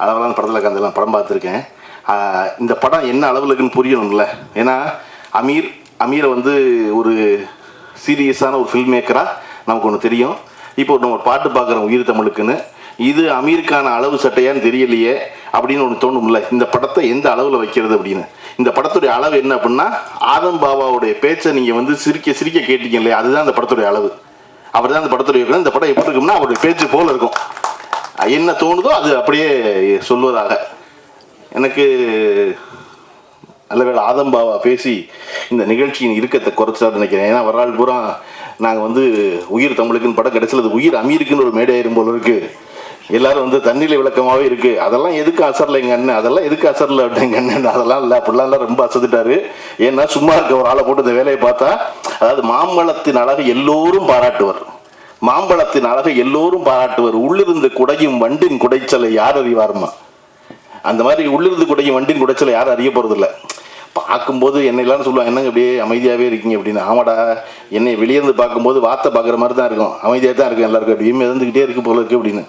அளவெல்லாம் படத்தில் கந்தெல்லாம் படம் பார்த்துருக்கேன். இந்த படம் என்ன அளவில் இருக்குன்னு புரியணும்ல. ஏன்னா அமீர் அமீரை வந்து ஒரு சீரியஸான ஒரு ஃபில்ம் மேக்கராக நமக்கு ஒன்று தெரியும். இப்போ நம்ம ஒரு பாட்டு பார்க்குறோம் உயிர் தமிழுக்குன்னு. இது அமீருக்கான அளவு சட்டையான்னு தெரியலையே அப்படின்னு ஒன்று தோணும்ல. இந்த படத்தை எந்த அளவில் வைக்கிறது அப்படின்னு. இந்த படத்துடைய அளவு என்ன அப்படின்னா ஆதம் பாபாவுடைய பேச்சை நீங்கள் வந்து சிரிக்க சிரிக்க கேட்டீங்க இல்லையா? அதுதான் இந்த படத்துடைய அளவு. அவர் தான் இந்த படத்துடைய இந்த படம் எப்படி இருக்கும்னா அவருடைய பேச்சு போல இருக்கும். என்ன தோணுதோ அது அப்படியே சொல்வதாக. எனக்கு நல்லவேளை ஆதம்பாவா பேசி இந்த நிகழ்ச்சியின் இருக்கத்தை குறைச்சார் நினைக்கிறேன். ஏன்னா வரலாறு பூரா நாங்கள் வந்து உயிர் தமிழுக்குன்னு படம் கிடைச்சது. உயிர் அமீருக்குன்னு ஒரு மேடையாயிரும் போல இருக்கு. எல்லாரும் வந்து தண்ணியில் விளக்கமாகவே இருக்கு. அதெல்லாம் எதுக்கு அசரில் எங்கள் அண்ணன்? அதெல்லாம் எதுக்கு அசரில் எங்கள் அண்ணன்? அதெல்லாம் இல்லை. அப்படிலாம் எல்லாம் ரொம்ப அசத்துட்டாரு ஏன்னா சும்மா இருக்க ஒரு ஆளை போட்டு இந்த வேலையை பார்த்தா அதாவது மாம்பழத்தின் அழகு எல்லோரும் பாராட்டுவார். மாம்பழத்தின் அழகை எல்லோரும் பாராட்டுவர். உள்ளிருந்து குடையும் வண்டின் குடைச்சலை யார் அறிவாருமா? அந்த மாதிரி உள்ளிருந்து குடையும் வண்டின் குடைச்சலை யாரும் அறிய போறதில்ல. பார்க்கும்போது என்னையெல்லாம் சொல்லுவாங்க என்னங்க அப்படியே அமைதியாகவே இருக்கீங்க? அப்படின்னு. ஆமாடா என்னை வெளியே இருந்து பார்க்கும்போது வார்த்தை பார்க்குற மாதிரி தான் இருக்கும். அமைதியாக தான் இருக்கும் எல்லாருக்கும். அப்படியும் இருந்துக்கிட்டே இருக்கு போல இருக்கு அப்படின்னு.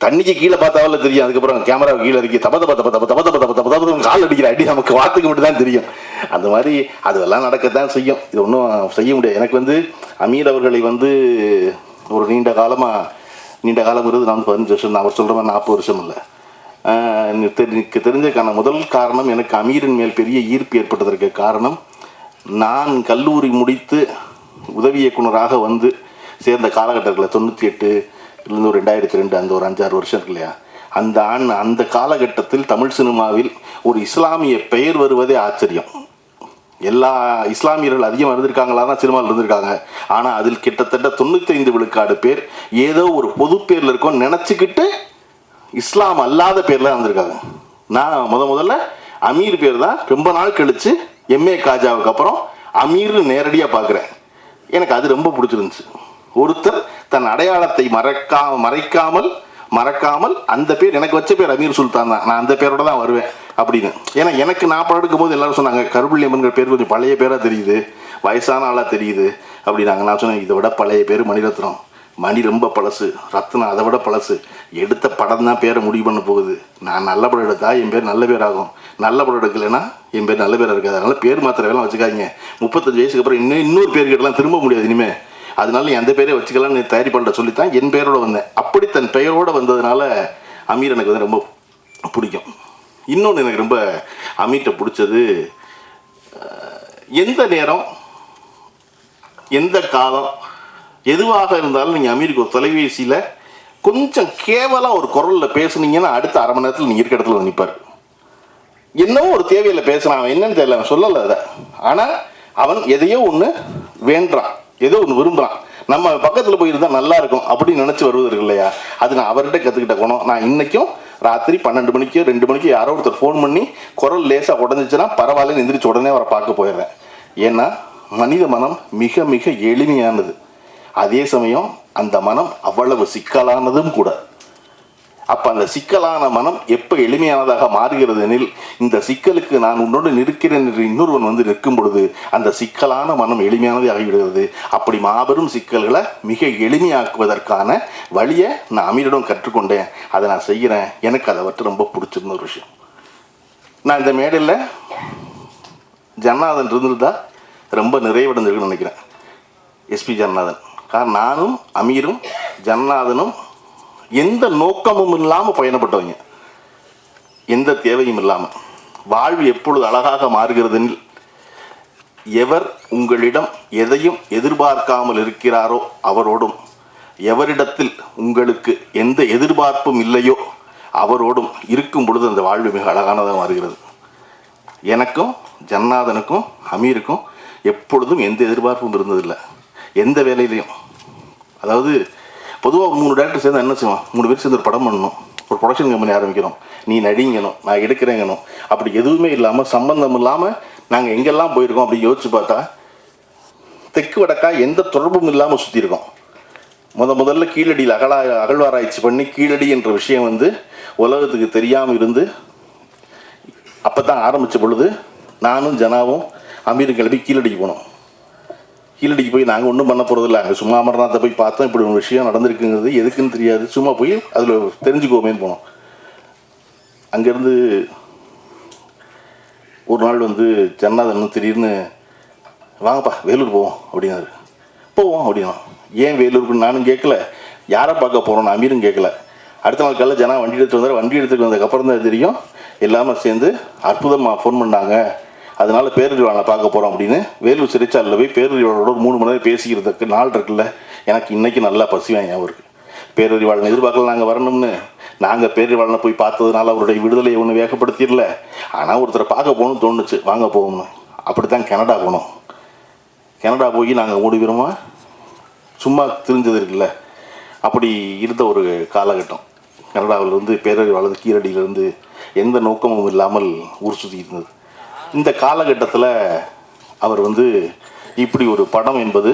தண்ணிக்கு கீழே பார்த்தாவில் தெரியும். அதுக்கப்புறம் கேமரா கீழே இருக்கு தப்ப தப்ப தப்ப தப்ப தப்ப தப்ப தப்ப தப்ப தப்ப கால் அடிக்கிற அடி நமக்கு வார்த்தைக்கு மட்டும் தான் தெரியும். அந்த மாதிரி அதெல்லாம் நடக்கத்தான் செய்யும். இது ஒன்றும் செய்ய முடியாது. எனக்கு வந்து அமீர் அவர்களை வந்து ஒரு நீண்ட காலமாக நீண்ட காலங்கிறது நான் பதினஞ்சு வருஷம் நான் அவர் சொல்கிற மாதிரி நாற்பது வருஷம் இல்லை. ஆஹ் எனக்கு தெரிஞ்சதுக்கான முதல் காரணம் எனக்கு அமீரின் மேல் பெரிய ஈர்ப்பு ஏற்பட்டதற்கு காரணம் நான் கல்லூரி முடித்து உதவி இயக்குனராக வந்து சேர்ந்த காலகட்டத்தில் தொண்ணூற்றி எட்டு இருந்து ஒரு ரெண்டாயிரத்தி ரெண்டு அந்த ஒரு அஞ்சாறு வருஷம் இருக்கு இல்லையா? அந்த ஆண் அந்த காலகட்டத்தில் தமிழ் சினிமாவில் ஒரு இஸ்லாமிய பெயர் வருவதே ஆச்சரியம். எல்லா இஸ்லாமியர்கள் அதிகமாக இருந்திருக்காங்களா தான் சினிமாவில் இருந்திருக்காங்க. ஆனால் அதில் கிட்டத்தட்ட தொண்ணூத்தைந்து விழுக்காடு பேர் ஏதோ ஒரு பொது பேரில் இருக்கோம் நினச்சிக்கிட்டு இஸ்லாம் அல்லாத பேரில் இருந்திருக்காங்க. நான் முத முதல்ல அமீர் பேர் தான் ரொம்ப நாள் கழித்து எம்ஏ காஜாவுக்கு அப்புறம் அமீர்னு நேரடியாக பார்க்குறேன் எனக்கு அது ரொம்ப பிடிச்சிருந்துச்சு. ஒருத்தர் தன் அடையாளத்தை மறக்கா மறைக்காமல் மறக்காமல் அந்த பேர் எனக்கு வச்ச பேர் அமீர் சுல்தான் தான். நான் அந்த பேரோட தான் வருவேன். அப்படின்னு. ஏன்னா எனக்கு நான் படம் எடுக்கும் போது எல்லாரும் சொன்னாங்க கருப்புள்ளியம்மன்கிற பேர் கொஞ்சம் பழைய பேராக தெரியுது. வயசான ஆளாக தெரியுது. அப்படின்னாங்க. நான் சொன்னேன் இதை விட பழைய பேர் மணிரத்னம். மணி ரொம்ப பழசு. ரத்னம் அதை விட பழசு. எடுத்த படம் தான் பேரை முடிவு பண்ண போகுது. நான் நல்ல படம் எடுத்தா என் பேர் நல்ல பேர் ஆகும். நல்ல படம் எடுக்கலைன்னா என் பேர் நல்ல பேராக இருக்காது. அதனால பேர் மாத்திர வேலை வச்சுக்காதீங்க. முப்பத்தஞ்சு வயசுக்கு அப்புறம் இன்னும் இன்னொரு பேர் கேட்டலாம் திரும்ப முடியாது இனிமே. அதனால எந்த பேரே வச்சுக்கலாம்னு தயாரி பண்ணுற சொல்லித்தான் என் பேரோட வந்தேன். அப்படி தன் பெயரோடு வந்ததுனால அமீர் எனக்கு வந்து ரொம்ப பிடிக்கும். இன்னொன்று எனக்கு ரொம்ப அமீட்டை பிடிச்சது எந்த நேரம் எந்த காலம் எதுவாக இருந்தாலும் நீங்கள் அமீருக்கு ஒரு தொலைபேசியில் கொஞ்சம் கேவலாக ஒரு குரலில் பேசுனீங்கன்னா அடுத்த அரை மணி நேரத்தில் நீங்கள் இருக்க இடத்துல வந்து நிற்பார் என்னவோ ஒரு தேவையில் பேசுகிறான் அவன் என்னன்னு தெரியல அவன் சொல்லலை அதை. ஆனால் அவன் எதையோ ஒன்று வேண்டான் ஏதோ ஒன்று விரும்புகிறான் நம்ம பக்கத்தில் போயிருந்தா நல்லா இருக்கும் அப்படின்னு நினச்சி வருவது இருக்கு இல்லையா? அது நான் அவர்கிட்ட கற்றுக்கிட்ட குணம். நான் இன்றைக்கும் ராத்திரி பன்னெண்டு மணிக்கு ரெண்டு மணிக்கு யாரோ ஒருத்தர் ஃபோன் பண்ணி குரல் லேசாக உடஞ்சிச்சுன்னா பரவாயில்லன்னு எந்திரிச்சு உடனே அவரை பார்க்க போயிடுறேன். ஏன்னா மனித மனம் மிக மிக எளிமையானது. அதே சமயம் அந்த மனம் அவ்வளவு சிக்கலானதும் கூட. அப்ப அந்த சிக்கலான மனம் எப்ப எளிமையானதாக மாறுகிறது எனில் இந்த சிக்கலுக்கு நான் உன்னோடு நிற்கிறேன் என்று இன்னொருவன் வந்து நிற்கும் பொழுது அந்த சிக்கலான மனம் எளிமையானதே ஆகிவிடுகிறது. அப்படி மாபெரும் சிக்கல்களை மிக எளிமையாக்குவதற்கான வழியை நான் அமீரிடம் கற்றுக்கொண்டேன். அதை நான் செய்கிறேன். எனக்கு அதை பற்றி ரொம்ப பிடிச்சிருந்த ஒரு விஷயம். நான் இந்த மேடையில் ஜன்னாதன் இருந்திருந்தா ரொம்ப நிறைவடைஞ்சிருக்குன்னு நினைக்கிறேன். எஸ்பி ஜன்னாதன் காரணம் நானும் அமீரும் ஜன்னாதனும் எந்த நோக்கமும் இல்லாமல் பயணப்பட்டவங்க. எந்த தேவையும் இல்லாமல் வாழ்வு எப்பொழுது அழகாக மாறுகிறதெனில் எவர் உங்களிடம் எதையும் எதிர்பார்க்காமல் இருக்கிறாரோ அவரோடும் எவரிடத்தில் உங்களுக்கு எந்த எதிர்பார்ப்பும் இல்லையோ அவரோடும் இருக்கும் பொழுது அந்த வாழ்வு மிக அழகானதாக மாறுகிறது. எனக்கும் ஜன்னாதனுக்கும் அமீருக்கும் எப்பொழுதும் எந்த எதிர்பார்ப்பும் இருந்ததில்லை. எந்த வேலையிலையும். அதாவது பொதுவாக மூணு டேரக்டர் சேர்ந்து என்ன செய்வோம் மூணு பேர் சேர்ந்து ஒரு படம் பண்ணணும். ஒரு ப்ரொடக்ஷன் கம்பெனி ஆரம்பிக்கிறோம் நீ நடிங்கணும். நான் எடுக்கிறேங்கணும். அப்படி எதுவுமே இல்லாமல் சம்பந்தம் இல்லாமல் நாங்கள் எங்கெல்லாம் போயிருக்கோம் அப்படி யோசிச்சு பார்த்தா தெற்கு வடக்கா எந்த தொடர்பும் இல்லாமல் சுற்றிருக்கோம் முத முதல்ல கீழடியில் அகலா அகழ்வாராய்ச்சி பண்ணி கீழடி என்ற விஷயம் வந்து உலகத்துக்கு தெரியாமல் இருந்து அப்போ தான் ஆரம்பித்த பொழுது நானும் ஜனாவும் அமீரும் கிளம்பி கீழடிக்கு போனோம். கீழடிக்கு போய் நாங்கள் ஒன்றும் பண்ண போகிறதில்ல அங்கே சும்மா அமர்நாத்தை போய் பார்த்தோம். இப்படி ஒரு விஷயம் நடந்திருக்குங்கிறது எதுக்குன்னு தெரியாது. சும்மா போய் அதில் தெரிஞ்சுக்கோமேன்னு போனோம். அங்கேருந்து ஒரு நாள் வந்து ஜன்னாதன் திடீர்னு வாங்கப்பா வேலூர் போவோம் அப்படின்னாரு. போவோம் அப்படின்னா ஏன் வேலூருக்கு நானும் கேட்கல. யாரை பார்க்க போகிறோம் அமீரும் கேட்கல. அடுத்த நாள் காலையில் ஜனா வண்டி எடுத்துகிட்டு வந்தார். வண்டி எடுத்துகிட்டு வந்ததுக்கப்புறம் தான் தெரியும். எல்லாமே சேர்ந்து அற்புதமாக ஃபோன் பண்ணாங்க. அதனால பேரறிவாளனை பார்க்க போகிறோம் அப்படின்னு வேலூர் சிறைச்சாலையில் போய் பேரறிவாளனோட ஒரு மூணு மணி நேரம் பேசிக்கிறதுக்கு நாள் இருக்குல்ல. எனக்கு இன்றைக்கி நல்லா பசி ஞாபகம் இருக்கு. பேரறிவாளன் எதிர்பார்க்கல நாங்கள் வரணும்னு. நாங்கள் பேரறிவாளனை போய் பார்த்ததுனால அவருடைய விடுதலையை ஒன்றும் வேகப்படுத்திடல. ஆனால் ஒருத்தரை பார்க்க போகணும்னு தோணுச்சு. வாங்க போகணும்னு அப்படி தான் கனடா போனோம். கனடா போய் நாங்கள் ஓடி பேருமா? சும்மா தெரிஞ்சது இருக்குல்ல. அப்படி இருந்த ஒரு காலகட்டம். கனடாவிலிருந்து பேரறிவாளர் கீரடியிலிருந்து எந்த நோக்கமும் இல்லாமல் ஊர் சுற்றி இருந்தது. இந்த காலகட்டத்தில் அவர் வந்து இப்படி ஒரு படம் என்பது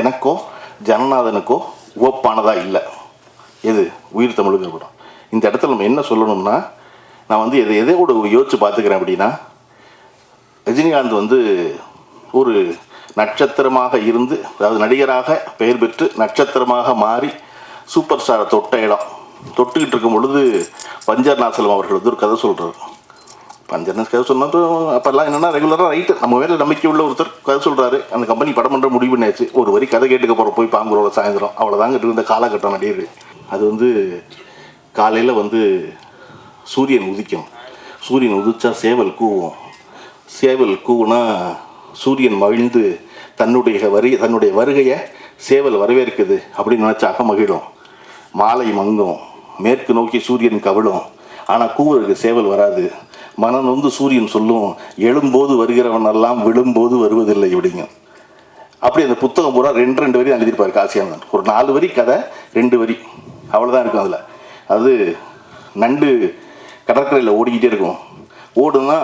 எனக்கோ ஜனநாதனுக்கோ ஒப்பானதாக இல்லை. எது? உயிர் தமிழுங்கிற படம். இந்த இடத்துல நம்ம என்ன சொல்லணும்னா நான் வந்து எதை எதை கூட யோசிச்சு பார்த்துக்கிறேன் அப்படின்னா ரஜினிகாந்த் வந்து ஒரு நட்சத்திரமாக இருந்து அதாவது நடிகராக பெயர் பெற்று நட்சத்திரமாக மாறி சூப்பர் ஸ்டாரை தொட்ட இடம். தொட்டுக்கிட்டு இருக்கும் பொழுது பஞ்சர் நாசலம் அவர்கள் வந்து ஒரு கதை சொல்கிறார் பஞ்சர் கதை சொன்னது அப்போல்லாம் என்னென்னா ரெகுலராக ரைட்டு நம்ம வேலை நம்பிக்கை உள்ள ஒருத்தர் கதை சொல்கிறாரு அந்த கம்பெனி படம் பண்ணுற முடிவு பண்ணியாச்சு. ஒரு வரி கதை கேட்டுக்க போகிறோம் போய் பாங்குறோட சாயந்தரம். அவ்வளோதாங்க இருந்த காலகட்டம் நடிகர் அது வந்து காலையில் வந்து சூரியன் உதிக்கும். சூரியன் உதிச்சா சேவல் கூவும். சேவல் கூவுனா சூரியன் மகிழ்ந்து தன்னுடைய வரி தன்னுடைய வருகையை சேவல் வரவேற்குது அப்படின்னு நினச்சாக மகிழும். மாலை மங்கும். மேற்கு நோக்கி சூரியன் கவிழும். ஆனால் கூவுறதுக்கு சேவல் வராது. மனம் வந்து சூரியன் சொல்லும் எழும்போது வருகிறவன் எல்லாம் விழும்போது வருவதில்லை அப்படிங்க அப்படி அந்த புத்தகம் பூரா ரெண்டு ரெண்டு வரி எழுதியிருப்பார் காசியானந்தன் ஒரு நாலு வரி கதை ரெண்டு வரி. அவ்வளோதான் இருக்கும் அதில். அது நண்டு கடற்கரையில் ஓடிக்கிட்டே இருக்கும். ஓடுனா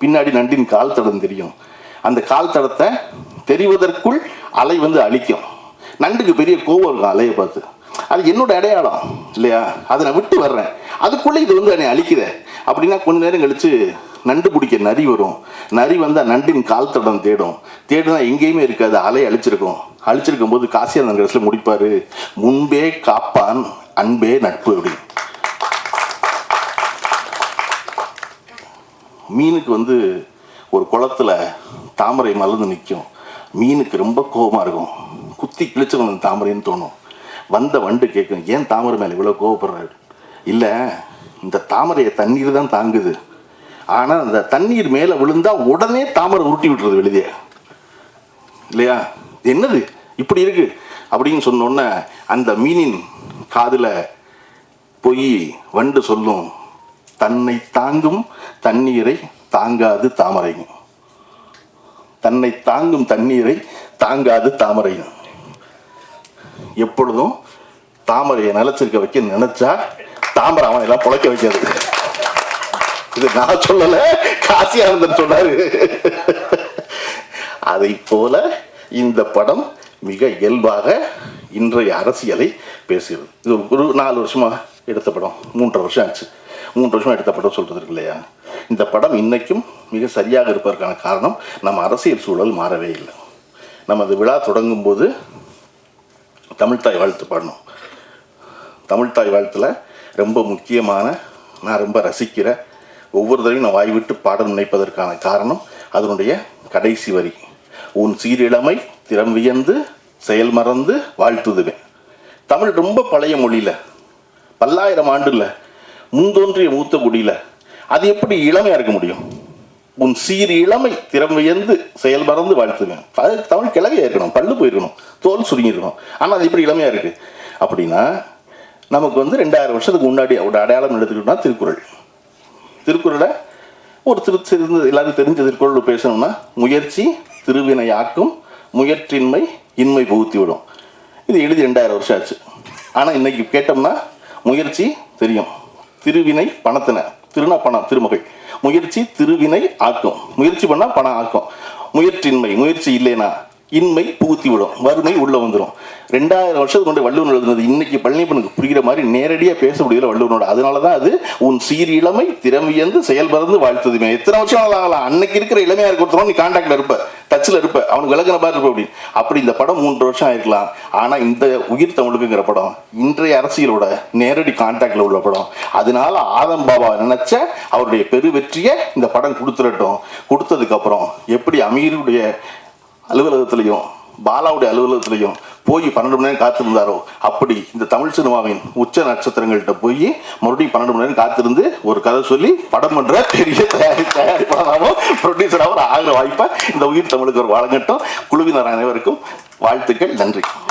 பின்னாடி நண்டின் கால் தடம் தெரியும். அந்த கால் தடத்தை தெரிவதற்குள் அலை வந்து அழிக்கும். நண்டுக்கு பெரிய கோவம் இருக்கும் அலையை பார்த்து. அது என்னோட அடையாளம் இல்லையா? அதை நான் விட்டு வர்றேன். அதுக்குள்ளே இது வந்து என்னை அழிக்கிற அப்படின்னா கொஞ்ச நேரம் கழித்து நண்டு பிடிக்க நரி வரும். நரி வந்தால் நண்டின் கால் தடம் தேடும். தேடுனா எங்கேயுமே இருக்காது. அலை அழிச்சிருக்கும். அழிச்சிருக்கும் போது காசியானந்த கடைசியில் முடிப்பார். முன்பே காப்பான் அன்பே நட்பு அப்படின்னு. மீனுக்கு வந்து ஒரு குளத்துல தாமரை மலர்ந்து நிற்கும் மீனுக்கு ரொம்ப கோபமாக இருக்கும். குத்தி கிழிச்சிடும் தாமரைன்னு தோணும். வந்த வண்டு கேட்கும் ஏன் தாமரை மேலே இவ்வளோ கோவப்படுறாரு? இல்லை இந்த தாமரையை தண்ணீர் தான் தாங்குது. ஆனால் அந்த தண்ணீர் மேலே விழுந்தால் உடனே தாமரை உருட்டி விட்டுறது வெளியே. இல்லையா? என்னது? இப்படி இருக்கு? அப்படின்னு சொன்னோன்னே அந்த மீனின் காதில் போய் வண்டு சொல்லும் தன்னை தாங்கும் தண்ணீரை தாங்காது தாமரையும். தன்னை தாங்கும் தண்ணீரை தாங்காது தாமரையும். எப்பொழுதும் தாமரையை நிலச்சிருக்க வைக்க நினைச்சா தாமரை அவனை எல்லாம் புழைக்க வைக்காது. இது நான் சொல்லல காசியானந்தன் சொன்னாரு. அதை போல இந்த படம் மிக இயல்பாக இன்றைய அரசியலை பேசுகிறது. இது ஒரு நாலு வருஷமா எடுத்த படம் மூன்றரை வருஷம் ஆச்சு. மூன்று வருஷம் எடுத்த படம் சொல்றது இருக்கு இல்லையா? இந்த படம் இன்னைக்கும் மிக சரியாக இருப்பதற்கான காரணம் நம்ம அரசியல் சூழல் மாறவே இல்லை. நம்ம அந்த விழா தொடங்கும் போது தமிழ்த்தாய் வாழ்த்து பாடணும். தமிழ்தாய் வாழ்த்தில் ரொம்ப முக்கியமான நான் ரொம்ப ரசிக்கிற ஒவ்வொரு தடவையும் நான் வாய் விட்டு பாட நினைப்பதற்கான காரணம் அதனுடைய கடைசி வரி. உன் சீரிழமை திறம் வியந்து செயல் மறந்து வாழ்த்துதுவேன் தமிழ் ரொம்ப பழைய மொழியில் பல்லாயிரம் ஆண்டுல முந்தோன்றிய மூத்த குடியில அது எப்படி இளமையாக இருக்க முடியும்? உன் சீர் இளமை திறம் வியந்து செயல் மறந்து வாழ்த்துவேன் அது தமிழ் கிளவியா இருக்கணும் பல்லு போயிருக்கணும் தோல் சுருங்கிருக்கணும் ஆனால் அது இப்படி இளமையா இருக்கு. அப்படின்னா நமக்கு வந்து ரெண்டாயிரம் வருஷத்துக்கு முன்னாடி ஒரு அடையாளம் எடுத்துக்கிட்டோம்னா திருக்குறள். திருக்குறளை ஒரு திரு தெரிந்து எல்லாருக்கும் தெரிஞ்ச திருக்குறள் பேசணும்னா முயற்சி திருவினையாக்கும் முயற்சின்மை இன்மை புகுத்தி விடும். இது எழுதி ரெண்டாயிரம் வருஷம் ஆச்சு. ஆனால் இன்னைக்கு கேட்டோம்னா முயற்சி தெரியும். திருவினை பணத்தின. திருநா பணம் திருமகள். முயற்சி திருவினை ஆக்கும். முயற்சி பண்ணால் பணம் ஆக்கும். முயற்சியின்மை முயற்சி இல்லைனா இன்மை புகுத்தி விடும் வறுமை உள்ளே வந்துடும் ரெண்டாயிரம் வருஷத்துக்கு கொண்டு வள்ளுவர் எழுதுனது இன்னைக்கு பழனிப்பனுக்கு புரிகிற மாதிரி நேரடியாக பேச முடியல வள்ளுவனோட. அதனால தான் அது உன் சீர் இளமை திறமையந்து செயல்பறந்து வாழ்த்ததுமே. எத்தனை வருஷம் ஆகலாம். அன்னைக்கு இருக்கிற இளமையாக இருக்கிறோம் நீ கான்டாக்டில் இருப்ப. டச்சில் இருப்ப அவனுக்கு விலகின மாதிரி இருப்ப அப்படி. அப்படி இந்த படம் மூன்று வருஷம் ஆயிருக்கலாம். ஆனால் இந்த உயிர் தமிழுக்குங்கிற படம் இன்றைய அரசியலோட நேரடி கான்டாக்டில் உள்ள படம். அதனால ஆதம் பாபா நினைச்ச அவருடைய பெரு வெற்றியை இந்த படம் கொடுத்துடட்டும். கொடுத்ததுக்கப்புறம் எப்படி அமீருடைய அலுவலகத்திலையும் பாலாவுடைய அலுவலகத்திலையும் போய் பன்னெண்டு மணி நேரம் காத்திருந்தாரோ? அப்படி இந்த தமிழ் சினிமாவின் உச்ச நட்சத்திரங்கள்கிட்ட போய் மறுபடியும் பன்னெண்டு மணி நேரம் காத்திருந்து ஒரு கதை சொல்லி படம் பண்ற பெரிய தயாரி தயாரிப்பாளராகவும் ப்ரொடியூசராகவும் ஆகிற வாய்ப்பை இந்த உயிர் தமிழுக்கு ஒரு வழங்கட்டும். குழுவினர் அனைவருக்கும் வாழ்த்துக்கள். நன்றி.